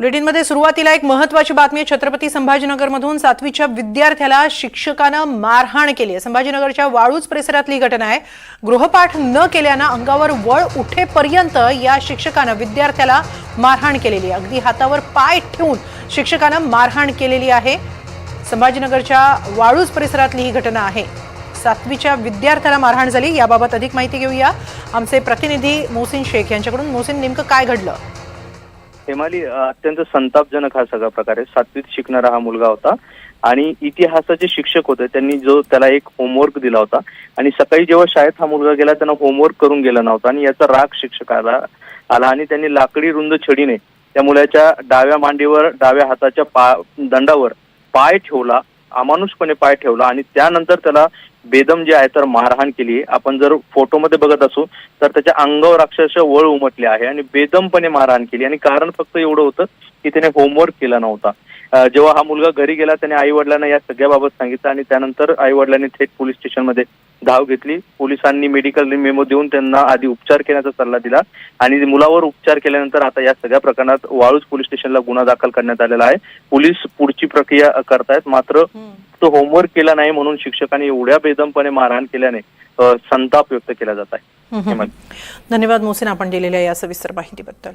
बुलेटिनमध्ये सुरुवातीला एक महत्वाची बातमी आहे. छत्रपती संभाजीनगरमधून सातवीच्या विद्यार्थ्याला शिक्षकानं मारहाण केली आहे. संभाजीनगरच्या वाळूज परिसरातली घटना आहे. गृहपाठ न केल्यानं अंगावर वळ उठेपर्यंत या शिक्षकानं विद्यार्थ्याला मारहाण केलेली आहे. अगदी हातावर पाय ठेवून शिक्षकानं मारहाण केलेली आहे. संभाजीनगरच्या वाळूज परिसरातली ही घटना आहे. सातवीच्या विद्यार्थ्याला मारहाण झाली. याबाबत अधिक माहिती घेऊया. आमचे प्रतिनिधी मोहसिन शेख यांच्याकडून. मोहसिन नेमकं काय घडलं? हेमाली अत्यंत संतापजनक हा सगळा प्रकार आहे. सातवीत शिकणारा हा मुलगा होता. आणि इतिहासाचे शिक्षक होते त्यांनी जो त्याला एक होमवर्क दिला होता. आणि सकाळी जेव्हा शाळेत हा मुलगा गेला त्यांना होमवर्क करून गेला नव्हता. आणि याचा राग शिक्षकाला आला. आणि त्यांनी लाकडी रुंद छडीने त्या मुलाच्या डाव्या मांडीवर डाव्या हाताच्या पा दंडावर पाय ठेवला अमानुषपणे पाय ठेवला. आणि त्यानंतर त्याला बेदम जे आहे तर मारहाण केली. आपण जर फोटोमध्ये बघत असू तर त्याच्या अंगावर अक्षरशः वळ उमटले आहे आणि बेदमपणे मारहाण केली. आणि कारण फक्त एवढं होतं की त्याने होमवर्क केला नव्हता. जेव्हा हा मुलगा घरी गेला त्याने आई वडिलांना या सगळ्याबाबत सांगितलं आणि त्यानंतर आई वडिलांनी थेट पोलीस स्टेशनमध्ये धाव घेतली. पोलिसांनी मेडिकल मेमो देऊन त्यांना आधी उपचार करण्याचा सल्ला दिला आणि मुलावर उपचार केल्यानंतर आता या सगळ्या प्रकरणात वाळूज पोलीस स्टेशनला गुन्हा दाखल करण्यात आलेला आहे. पोलीस पुढची प्रक्रिया करतायत. मात्र तो होमवर्क केला नाही म्हणून शिक्षकांनी एवढ्या बेदमपणे मारहाण केल्याने संताप व्यक्त केला जात आहे. धन्यवाद मोहसिन आपण दिलेल्या या सविस्तर माहितीबद्दल.